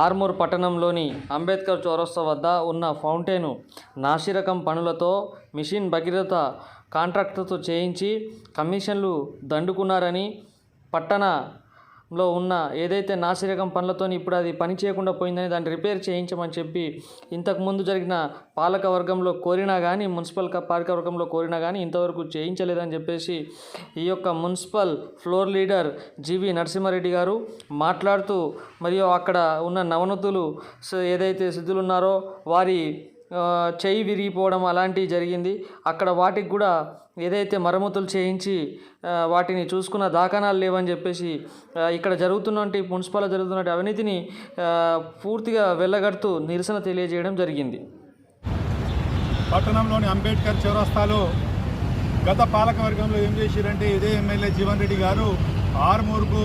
ఆర్మూర్ పట్టణంలోని అంబేద్కర్ చౌరస్తా వద్ద ఉన్న ఫౌంటైను నాసిరకం పనులతో మిషన్ భగీరథ కాంట్రాక్టుతో చేయించి కమిషన్లు దండుకున్నారని పట్టణ లో ఉన్న ఏదైతే నాసిరకం పనులతో ఇప్పుడు అది పని చేయకుండా పోయిందని దాన్ని రిపేర్ చేయించమని చెప్పి ఇంతకుముందు జరిగిన పాలక వర్గంలో కోరినా కానీ మున్సిపల్ పాలక వర్గంలో కోరినా కానీ ఇంతవరకు చేయించలేదని చెప్పేసి ఈ యొక్క municipal floor leader G V Narasimha Reddy గారు మాట్లాడుతూ మరియు అక్కడ ఉన్న నవనతులు ఏదైతే సిద్ధులు ఉన్నారో వారి చేయి చెయ్యి విరిగిపోవడం అలాంటివి జరిగింది. అక్కడ వాటికి కూడా ఏదైతే మరమ్మతులు చేయించి వాటిని చూసుకున్న దాఖనాలు లేవని చెప్పేసి ఇక్కడ జరుగుతున్నటువంటి మున్సిపాల్ జరుగుతున్న అవినీతిని పూర్తిగా వెళ్ళగడుతూ నిరసన తెలియజేయడం జరిగింది. పట్టణంలోని అంబేద్కర్ చౌరస్తాలో గత పాలక వర్గంలో ఏం చేశారంటే ఇదే ఎమ్మెల్యే జీవన్ రెడ్డి గారు ఆరుమూరుకు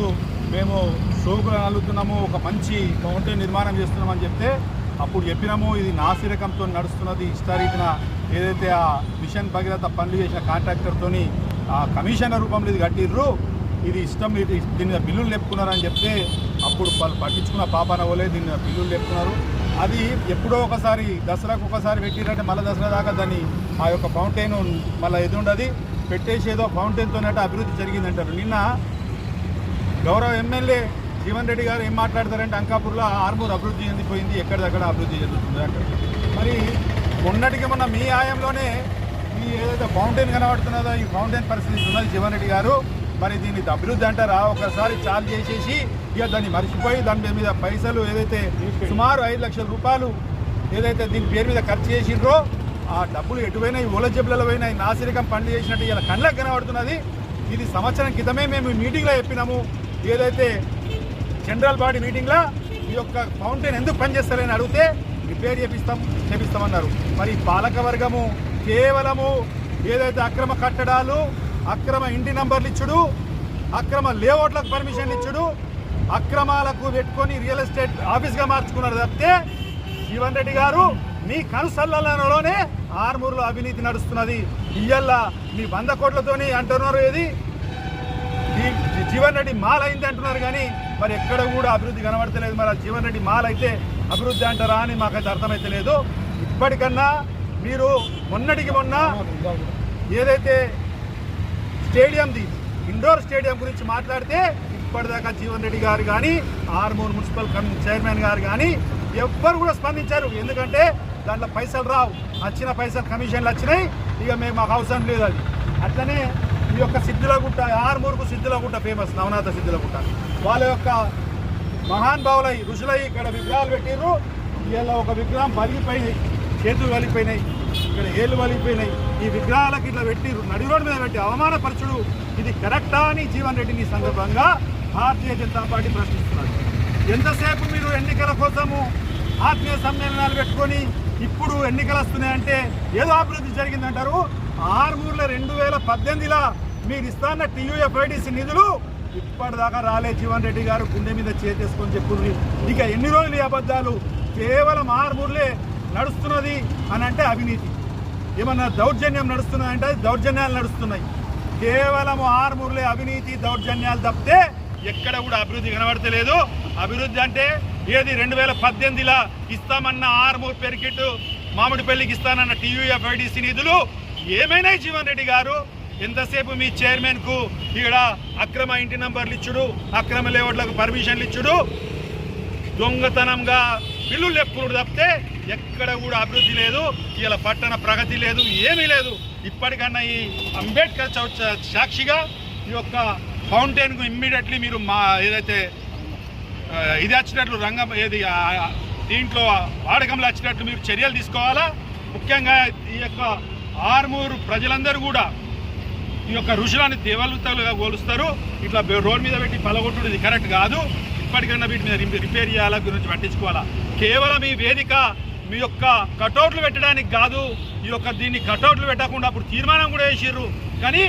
మేము సోకులు అల్లుతున్నాము ఒక మంచి ఫౌంటైన్ నిర్మాణం చేస్తున్నామని చెప్తే అప్పుడు చెప్పినాము ఇది నాసిరకంతో నడుస్తున్నది ఇష్టారీతిన ఏదైతే ఆ మిషన్ భగీరథ పనులు చేసిన కాంట్రాక్టర్తోని ఆ కమిషనర్ రూపంలో ఇది కట్టిర్రు ఇది ఇష్టం ఇది దీని మీద బిల్లులు లేపుకున్నారని చెప్తే అప్పుడు వాళ్ళు పట్టించుకున్న పాపన పోలే దీని మీద బిల్లులు లేపుకున్నారు. అది ఎప్పుడో ఒకసారి దసరాకు ఒకసారి పెట్టిరంటే మళ్ళీ దసరా దాకా దాన్ని ఆ యొక్క ఫౌంటైన్ మళ్ళీ ఎది ఉండదు పెట్టేసి ఏదో ఫౌంటైన్తోనే అభివృద్ధి జరిగిందంటారు. నిన్న గౌరవ ఎమ్మెల్యే జీవన్ రెడ్డి గారు ఏం మాట్లాడతారంటే అంకాపూర్లో ఆర్మూర్ అభివృద్ధి చెందిపోయింది ఎక్కడిదక్కడ అభివృద్ధి చెందుతుంది అంటారు. మరి మొన్నటికి మొన్న మీ ఆయంలోనే ఈ ఏదైతే ఫౌంటైన్ కనబడుతున్నదో ఈ ఫౌంటైన్ పరిస్థితి ఉన్నది జీవన్ రెడ్డి గారు. మరి దీన్ని అభివృద్ధి అంటారా? ఒకసారి చార్జ్ చేసేసి ఇక దాన్ని మర్చిపోయి దాని మీద పైసలు ఏదైతే సుమారు ఐదు లక్షల రూపాయలు ఏదైతే దీని పేరు మీద ఖర్చు చేసిండ్రో ఆ డబ్బులు ఎటువైనా ఈ ఓల జబ్బులలో పోయినా ఈ నాసిరకం పనులు చేసినట్టు ఇలా కళ్ళకు కనబడుతున్నది. ఇది సంవత్సరం క్రితమే మేము మీటింగ్లో చెప్పినాము. ఏదైతే జనరల్ బాడీ మీటింగ్లో ఈ యొక్క ఫౌంటైన్ ఎందుకు పనిచేస్తారని అడిగితే రిపేర్ చేపిస్తాం చేపిస్తామన్నారు. మరి పాలక వర్గము కేవలము ఏదైతే అక్రమ కట్టడాలు అక్రమ ఇంటి నంబర్లు ఇచ్చుడు అక్రమ లేఅవుట్లకు పర్మిషన్ ఇచ్చుడు అక్రమాలకు పెట్టుకొని రియల్ ఎస్టేట్ ఆఫీస్గా మార్చుకున్నారు తప్పితే జీవన్ రెడ్డి గారు మీ కనుసల్లలోనే ఆర్మూరులో అవినీతి నడుస్తున్నది. ఇయ్యల్ల మీ వంద కోట్లతోని అంటున్నారు ఏది? జీవన్ రెడ్డి మాలైంది అంటున్నారు కానీ మరి ఎక్కడ కూడా అభివృద్ధి కనబడతలేదు. మరి ఆ జీవన్ రెడ్డి మాల్ అయితే అభివృద్ధి అంటారా అని మాకైతే అర్థమైతే లేదు. ఇప్పటికన్నా మీరు మొన్నటికి మొన్న ఏదైతే స్టేడియంది ఇండోర్ స్టేడియం గురించి మాట్లాడితే ఇప్పటిదాకా జీవన్ రెడ్డి గారు కానీ ఆర్మూర్ మున్సిపల్ చైర్మన్ గారు కానీ ఎవ్వరు కూడా స్పందించారు. ఎందుకంటే దాంట్లో పైసలు రావు. వచ్చిన పైసలు కమిషన్లు వచ్చినాయి. ఇక మేము మాకు అవసరం లేదు అది. అట్లనే ఈ యొక్క సిద్ధులగుట్ట ఆర్మూరుకు సిద్ధులగుట్ట ఫేమస్ నవనాథ సిద్ధులగుట్ట. వాళ్ళ యొక్క మహానుభావులై ఋషులై ఇక్కడ విగ్రహాలు పెట్టిర్రు. వీళ్ళ ఒక విగ్రహం పలిగిపోయినాయి చేతులు వలిగిపోయినాయి ఇక్కడ ఏళ్ళు వలిగిపోయినాయి ఈ విగ్రహాలకు ఇట్లా పెట్టి నడి రోడ్డు మీద పెట్టి అవమానపరచుడు. ఇది కరెక్టా అని జీవన్ రెడ్డిని సందర్భంగా భారతీయ జనతా పార్టీ ప్రశ్నిస్తున్నారు. ఎంతసేపు మీరు ఎన్నికల కోసము ఆత్మీయ సమ్మేళనాలు పెట్టుకొని ఇప్పుడు ఎన్నికలు వస్తున్నాయంటే ఏదో అభివృద్ధి జరిగిందంటారు? ఆరుమూరులో రెండు వేల పద్దెనిమిదిలో మీరు ఇస్తాన్న టీయూఎఫ్ఐడిసి నిధులు ఇప్పటిదాకా రాలే జీవన్ రెడ్డి గారు గుండె మీద చేతేసుకొని చెప్పుర్రి. ఇక ఎన్ని రోజులు ఈ అబద్ధాలు? కేవలం ఆరుమూరులే నడుస్తున్నది అని అంటే అవినీతి. ఏమన్నా దౌర్జన్యం నడుస్తున్నాయంటే అది దౌర్జన్యాలు నడుస్తున్నాయి. కేవలం ఆరుమూరులే అవినీతి దౌర్జన్యాలు తప్పితే ఎక్కడ కూడా అభివృద్ధి కనబడతలేదు. అభివృద్ధి అంటే ఏది? రెండు వేల పద్దెనిమిదిలో ఇస్తామన్న ఆరుమూరు పెరికిట్ మామిడిపల్లికి ఇస్తానన్న టీయూఎఫ్ఐడిసి నిధులు ఏమైనా జీవన్ రెడ్డి గారు? ఎంతసేపు మీ చైర్మన్కు ఇక్కడ అక్రమ ఇంటి నంబర్లు ఇచ్చుడు అక్రమ లేఅవుట్లకు పర్మిషన్లు ఇచ్చుడు? దొంగతనంగా బిల్లులు లేపుకున్నాడు తప్పితే ఎక్కడ కూడా అభివృద్ధి లేదు ఇలా పట్టణ ప్రగతి లేదు ఏమీ లేదు. ఇప్పటికన్నా ఈ అంబేద్కర్ చౌ- సాక్షిగా ఈ యొక్క ఫౌంటైన్కు ఇమ్మీడియట్లీ మీరు మా ఏదైతే ఇది వచ్చినట్లు రంగం ఏది దీంట్లో వాడకంలో వచ్చినట్లు మీరు చర్యలు తీసుకోవాలా? ముఖ్యంగా ఈ యొక్క ఆర్మూరు ప్రజలందరూ కూడా ఈ యొక్క ఋషులని దేవతలుగా పోలుస్తారు. ఇట్లా రోడ్ మీద పెట్టి పలగొట్టుడు ఇది కరెక్ట్ కాదు. ఇప్పటికన్నా వీటి మీద రిపేర్ చేయాలా? గురించి పట్టించుకోవాలా? కేవలం ఈ వేదిక మీ యొక్క కటౌట్లు పెట్టడానికి కాదు. ఈ యొక్క దీన్ని కటౌట్లు పెట్టకుండా అప్పుడు తీర్మానం కూడా వేసిర్రు కానీ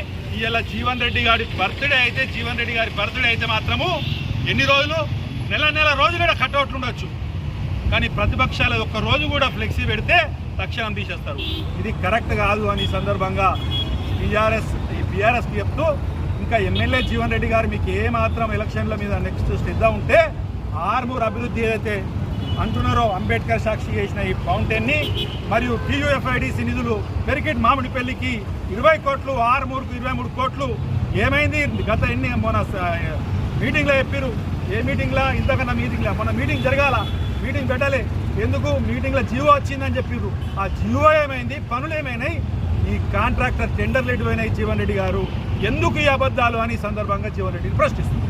ఇలా జీవన్ రెడ్డి గారి బర్త్డే అయితే జీవన్ రెడ్డి గారి బర్త్డే అయితే మాత్రము ఎన్ని రోజులు? నెల నెల రోజులు కూడా కటౌట్లు ఉండొచ్చు. కానీ ప్రతిపక్షాల ఒక్క రోజు కూడా ఫ్లెక్సీ పెడితే తక్షణం తీసేస్తారు. ఇది కరెక్ట్ కాదు అని సందర్భంగా టీఆర్ఎస్ బీఆర్ఎస్కి చెప్తూ ఇంకా ఎమ్మెల్యే జీవన్ రెడ్డి గారు మీకు ఏమాత్రం ఎలక్షన్ల మీద నెక్స్ట్ శ్రద్ధ ఉంటే ఆర్మూర్ అభివృద్ధి ఏదైతే అంటున్నారో అంబేద్కర్ సాక్షి చేసిన ఈ ఫౌంటైన్ని మరియు టీయూఎఫ్ఐడిసి నిధులు పెరికిట్ మామిడి పెళ్ళికి ఇరవై కోట్లు ఆరుమూరుకు ఇరవై మూడు కోట్లు. ఏమైంది? గత ఎన్ని మొన్న మీటింగ్లో చెప్పారు ఏ మీటింగ్లో ఇంతకన్నా మీటింగ్లో మొన్న మీటింగ్ జరగాల. మీటింగ్ పెట్టలే. ఎందుకు? మీటింగ్లో జియో వచ్చిందని చెప్పారు ఆ జియో ఏమైంది? పనులు ఏమైనాయి? ఈ కాంట్రాక్టర్ టెండర్లు ఎటువైనాయి జీవన్ రెడ్డి గారు ఎందుకు ఈ అబద్ధాలు అని సందర్భంగా జీవన్ రెడ్డిని ప్రశ్నిస్తున్నారు.